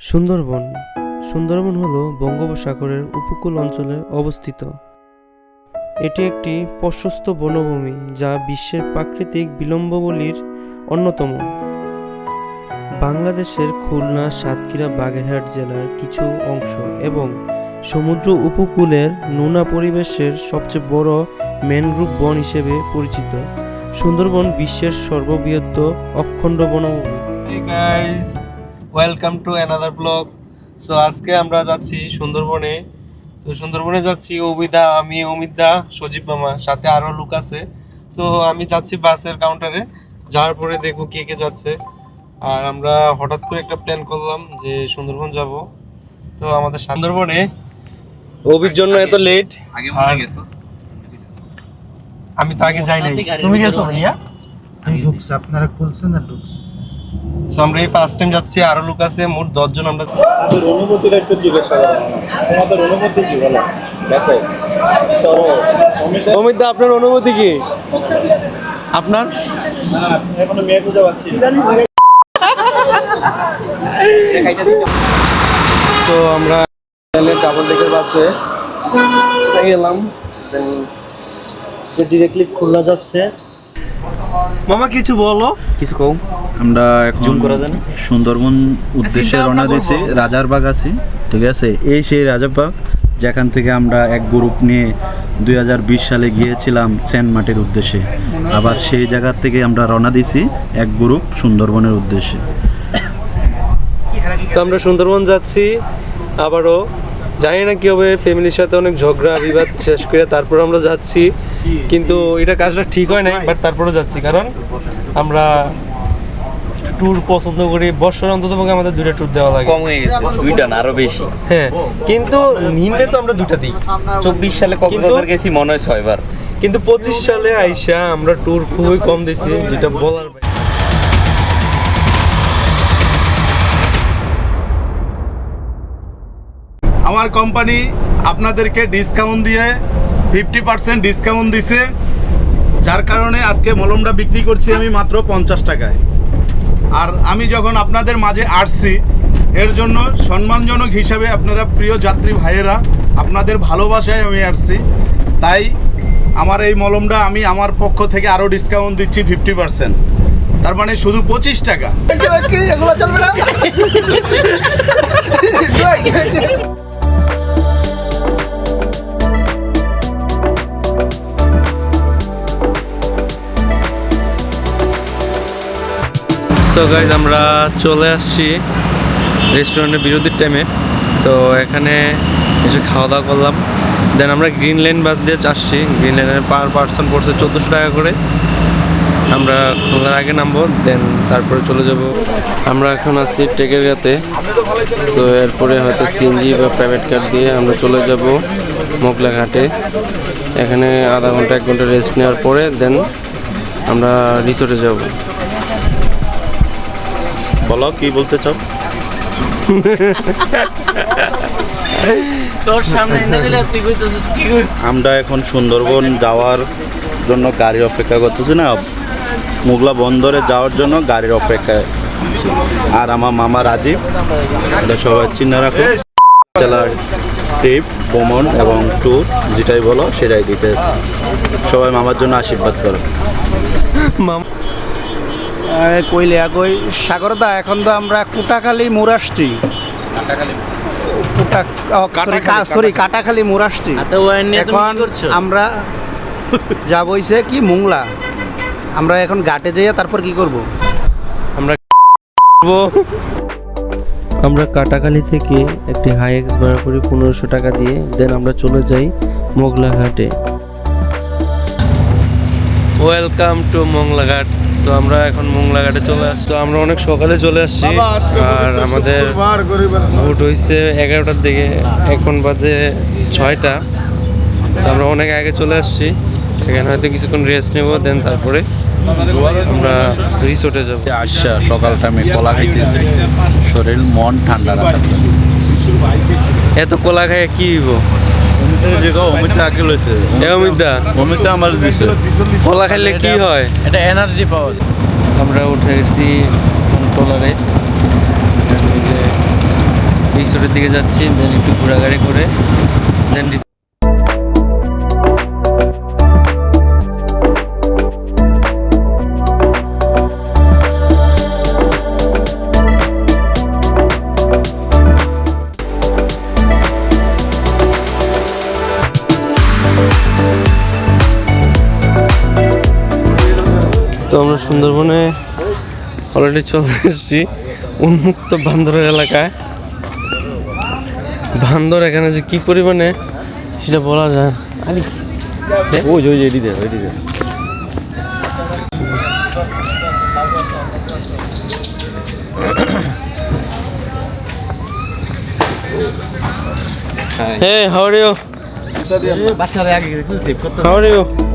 সুন্দরবন। সুন্দরবন হল বঙ্গোপসাগরের উপকূল অঞ্চলে অবস্থিত। এটি একটি প্রশস্ত বনভূমি যা বিশ্বের প্রাকৃতিক বিলম্ববলির অন্যতম। বাংলাদেশের খুলনা, সাতক্ষীরা, বাগেরহাট জেলার কিছু অংশ এবং সমুদ্র উপকূলের নোনা পরিবেশের সবচেয়ে বড় ম্যানগ্রোভ বন হিসেবে পরিচিত। সুন্দরবন বিশ্বের সর্ববৃহৎ অখণ্ড বনভূমি। Welcome to another blog so আজকে আমরা যাচ্ছি সুন্দরবনে। তো সুন্দরবনে যাচ্ছি অমিদা আমি অমিতদা সজীব মামা সাথে আরও লোক আছে। সো আমি যাচ্ছি বাসের কাউন্টারে যাওয়ার পরে দেখব কে কে যাচ্ছে। আর আমরা হঠাৎ করে একটা প্ল্যান করলাম যে সুন্দরবন যাব। তো আমাদের সুন্দরবনে অভির জন্য এত লেট আগে মনে গেছিস। আমি তো আগে যাই নাই। তুমি গেছো ভাইয়া? আমি ঢুকছি। আপনারা খুলছেন না ঢুকছি সো আমরা এই ফার্স্ট টাইম যাচ্ছি আরও লোক আছে মোট দশজন আমরা তাদের অনুভূতিটা একটু জিজ্ঞাসা করা। তোমাদের অনুভূতি কি বলো? দেখো অমিতা অমিতদা আপনার অনুভূতি কি? আপনার? এখনও মেয়ে খুঁজে পাচ্ছি তো আমরা ডাবল ডেকের বাসে গেলাম ডিরেক্টলি খুলনা যাচ্ছে। মামা কিছু বলো। কিছু কম আমরা এখন জুম করা যায় সুন্দরবন উদ্দেশ্যে রওনা দিয়েছি করব। রাজারবাগ আছি ঠিক আছে? এই সেই রাজারবাগ যেখান থেকে আমরা এক গ্রুপ নিয়ে দু হাজার বিশ সালে গিয়েছিলাম সেন্ট মাটির উদ্দেশ্যে। আবার সেই জায়গার থেকে আমরা রওনা দিয়েছি এক গ্রুপ সুন্দরবনের উদ্দেশ্যে। তো আমরা সুন্দরবন যাচ্ছি আবারও। জানি না কি হবে ফ্যামিলির সাথে অনেক ঝগড়া বিবাদ শেষ করে তারপর আমরা যাচ্ছি। কিন্তু এটা কাজটা ঠিক হয় নাই বাট তারপরেও যাচ্ছি কারণ আমরা ট্যুর পছন্দ করি। বছর অন্তত আমাদের দুইটা ট্যুর দেওয়া লাগে। কম হয়ে গেছে দুইটা না আরও বেশি। হ্যাঁ কিন্তু নিম্নে তো আমরা দুইটা দিই। চব্বিশ সালে কক্সবাজার গেছি মনে হয় ছয়বার। কিন্তু পঁচিশ সালে আইসা আমরা ট্যুর খুবই কম দিছি যেটা বলার আমার কোম্পানি আপনাদেরকে ডিসকাউন্ট দিয়ে ফিফটি পার্সেন্ট ডিসকাউন্ট দিছে যার কারণে আজকে মলমটা বিক্রি করছি আমি মাত্র পঞ্চাশ টাকায়। আর আমি যখন আপনাদের মাঝে আসছি এর জন্য সম্মানজনক হিসাবে আপনারা প্রিয় যাত্রী ভাইয়েরা আপনাদের ভালোবাসায় আমি আসছি। তাই আমার এই মলমটা আমি আমার পক্ষ থেকে আরও ডিসকাউন্ট দিচ্ছি ফিফটি পার্সেন্ট। তার মানে শুধু পঁচিশ টাকা। সো গাইজ আমরা চলে আসছি রেস্টুরেন্টের বিরতির টাইমে তো এখানে এসে খাওয়া দাওয়া করলাম। দেন আমরা গ্রিন লাইন বাস দিয়ে আসছি। গ্রিন লাইনের পার পার্সন পড়ছে চোদ্দোশো টাকা করে। আমরা খোলার আগে নামবো দেন তারপরে চলে যাব। আমরা এখন আছি টেকের গাতে সো এরপরে হয়তো সিএনজি বা প্রাইভেট কার দিয়ে আমরা চলে যাব মোগলা ঘাটে। এখানে আধা ঘণ্টা, এক ঘণ্টা রেস্ট নেওয়ার পরে দেন আমরা রিসোর্টে যাব। বলো কি বলতে চাও? তোর সামনে এনে দিলে তুই কইতেছিস কি আমরা এখন সুন্দরবন যাওয়ার জন্য গাড়ি অপেক্ষা করতেছি না। মোগলা বন্দরে যাওয়ার জন্য গাড়ির অপেক্ষায় আর আমার মামা রাজীব এটা সবাই চিনে রাখো। জেলার ট্রিপ ভ্রমণ এবং ট্যুর যেটাই বলো সেটাই দিতে সবাই মামার জন্য আশীর্বাদ করো। কইলে কই সাগরদা এখন তো আমরা কুটাখালি মোড় আসছি। সরি কাটাখালি মোড় আসছি। এখন আমরা যাব হইছে কি মুংলা। আমরা এখন ঘাটে যাইয়া তারপর কি করব? আমরা আমরা কাটাখালী থেকে একটি হাই এক্স ভাড়া করি পনেরোশো টাকা দিয়ে দেন আমরা চলে যাই মোগলাঘাটে ওয়েলকাম টু মংলাঘাট তো আমরা এখন মংলাঘাটে চলে আসছি তো আমরা অনেক সকালে চলে আসছি। আর আমাদের ভোট হয়েছে এগারোটার দিকে। এখন বাজে ছয়টা। তো আমরা অনেক আগে চলে আসছি। এখানে হয়তো কিছুক্ষণ রেস্ট নেব দেন তারপরে আমরা রিসোর্টে যাব। আসছা সকাল টাইমে কলা খাইতেছি। শরীর মন ঠান্ডা রাখার জন্য। এত কলা খাই কি হইব? কলা খাইলে কি হয়? এটা এনার্জি পাওয়া যায় আমরা উঠে গেছি ট্রলারে এই যে রিসোর্টের দিকে যাচ্ছি দেন একটু ঘোরাঘুরি করে দেন সুন্দরবনে অলরেডি চলে এসেছি উন্মুক্ত বান্দরের এলাকায় বান্দর এখানে যে কি পরিমাণে সেটা বলা যায় না। ওই যে ওই যে এটি দেয় Hey, how are you? How are you?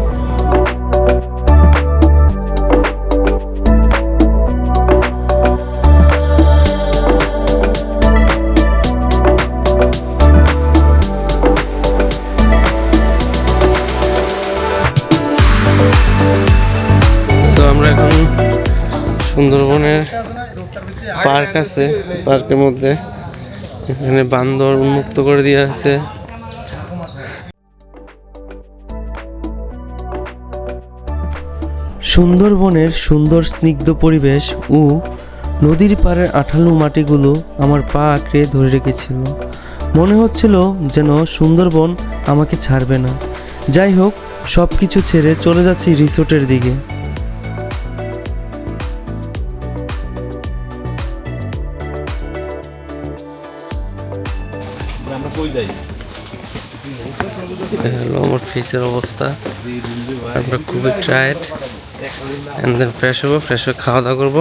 সুন্দরবনের পার্ক আছে, পার্কের মধ্যে। এখানে বান্দর উন্মুক্ত করে দেওয়া আছে। সুন্দরবনের সুন্দর স্নিগ্ধ পরিবেশ ও নদীর পাড়ের আঠালো মাটিগুলো আমার পা আঁকড়ে ধরে রেখেছিল। মনে হচ্ছিল যেন সুন্দরবন আমাকে ছাড়বে না। যাই হোক সব কিছু ছেড়ে চলে যাচ্ছি রিসোর্টের দিকে। হলো ফেসের অবস্থা। আমরা খুবই টায়ার্ড অ্যান্ড দেন ফ্রেশ হব ফ্রেশ হয়ে খাওয়া দাওয়া করব।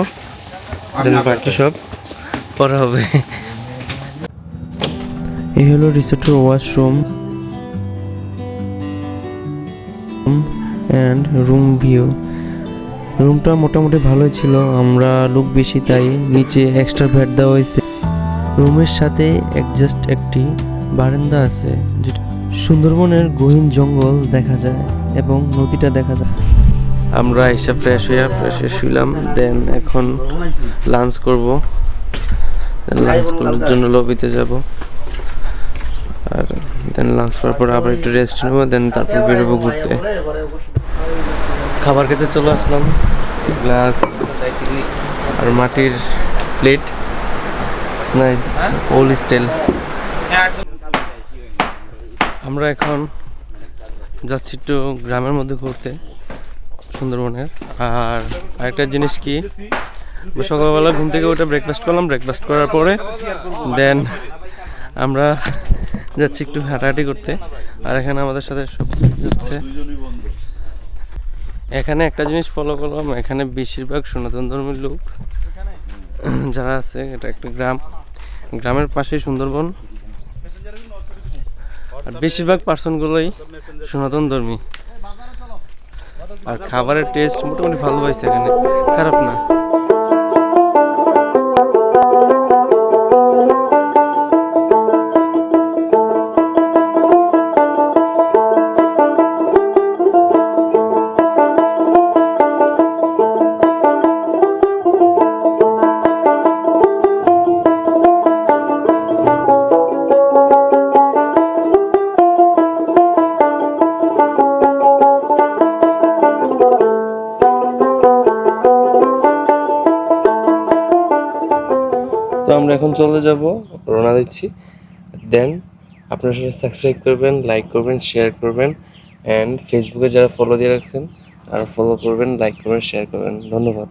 দেন বাকি সব পরে হবে। এই হলো রিসোর্টের ওয়াশরুম। অ্যান্ড রুম ভিউ রুমটা মোটামুটি ভালোই ছিল, আমরা লোক বেশি তাই নিচে এক্সট্রা বেড দেওয়া হয়েছে। রুমের সাথে একজাস্ট একটি বারান্দা আছে যেটা সুন্দরবনের গহীন জঙ্গল দেখা যায় এবং নদীটা দেখা যায়। আমরা এসে ফ্রেশ হয়ে ফ্রেশ হয়ে শুইলাম দেন এখন লাঞ্চ করব। লাঞ্চ করার জন্য লবিতে যাব। আর দেন লাঞ্চ করার পর আবার একটু রেস্ট নেব দেন তারপর বেরোবো ঘুরতে। খাবার খেতে চলে আসলাম গ্লাস আর মাটির প্লেট নাইস ওল্ড স্টাইল আমরা এখন যাচ্ছি একটু গ্রামের মধ্যে ঘুরতে, সুন্দরবনের। আর আরেকটা জিনিস কি সকালবেলা ঘুম থেকে ওটা ব্রেকফাস্ট করলাম ব্রেকফাস্ট করার পরে দেন আমরা যাচ্ছি একটু হাঁটাহাঁটি করতে। আর এখানে আমাদের সাথে সব যাচ্ছে এখানে একটা জিনিস ফলো করলাম, এখানে বেশিরভাগ সনাতন ধর্মের লোক যারা আছে, এটা একটা গ্রাম। গ্রামের পাশেই সুন্দরবন। আর বেশিরভাগ পার্সনগুলোই সনাতন ধর্মী। আর খাবারের টেস্ট মোটামুটি ভালো পাইছে এখানে। খারাপ না। চলে যাব, রওনা দিচ্ছি। দেন আপনারা সাথে সাবস্ক্রাইব করবেন লাইক করবেন শেয়ার করবেন অ্যান্ড ফেসবুকে যারা ফলো দিয়ে রাখছেন, তারা ফলো করবেন লাইক করবেন শেয়ার করবেন। ধন্যবাদ।